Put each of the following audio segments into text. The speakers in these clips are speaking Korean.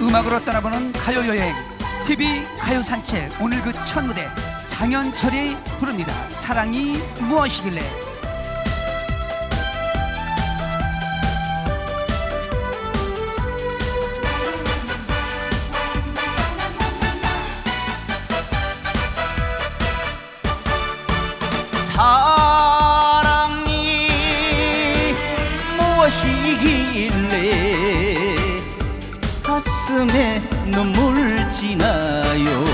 음악으로 떠나보는 가요 여행. TV 가요 산책. 오늘 그 첫 무대. 장현철이 부릅니다. 사랑이 무엇이길래? 사랑이 무엇이길래 가슴에 눈물 지나요.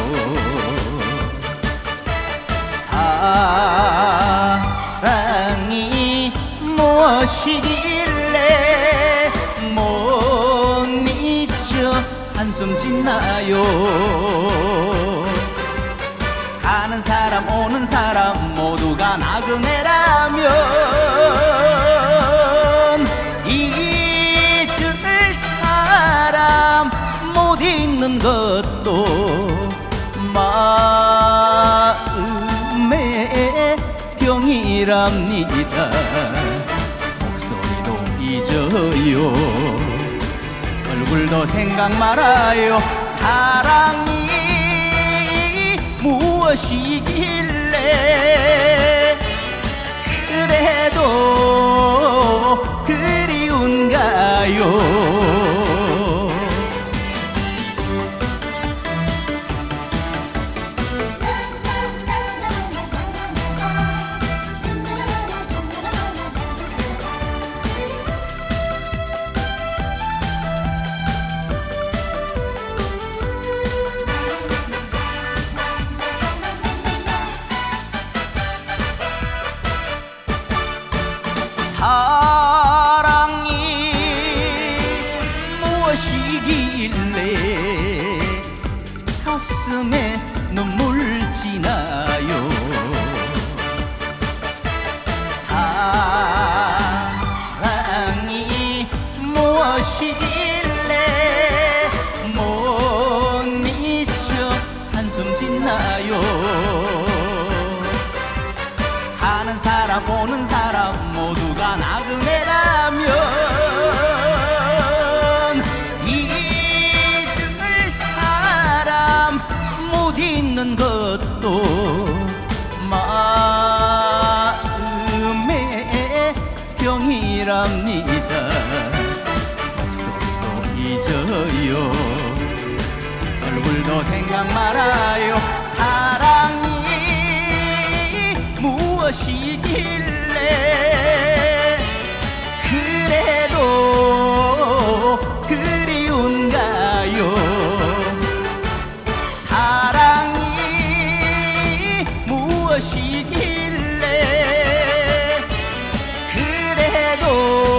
사랑이 무엇이길래 못 잊어 한숨 짓나요? 가는 사람 오는 사람 모두가 나그네라면 것도 마음의 병이랍니다. 목소리도 잊어요. 얼굴도 생각 말아요. 사랑이 무엇이길래 사랑이 무엇이길래 가슴에 눈물 지나요? 사랑이 무엇이길래 못 잊어 한숨 짓나요? 가는 사람 오는 사람 병이랍니다. 목소리도 잊어요. 얼굴도 생각 말아요. 사랑이 무엇이길래 Salvador.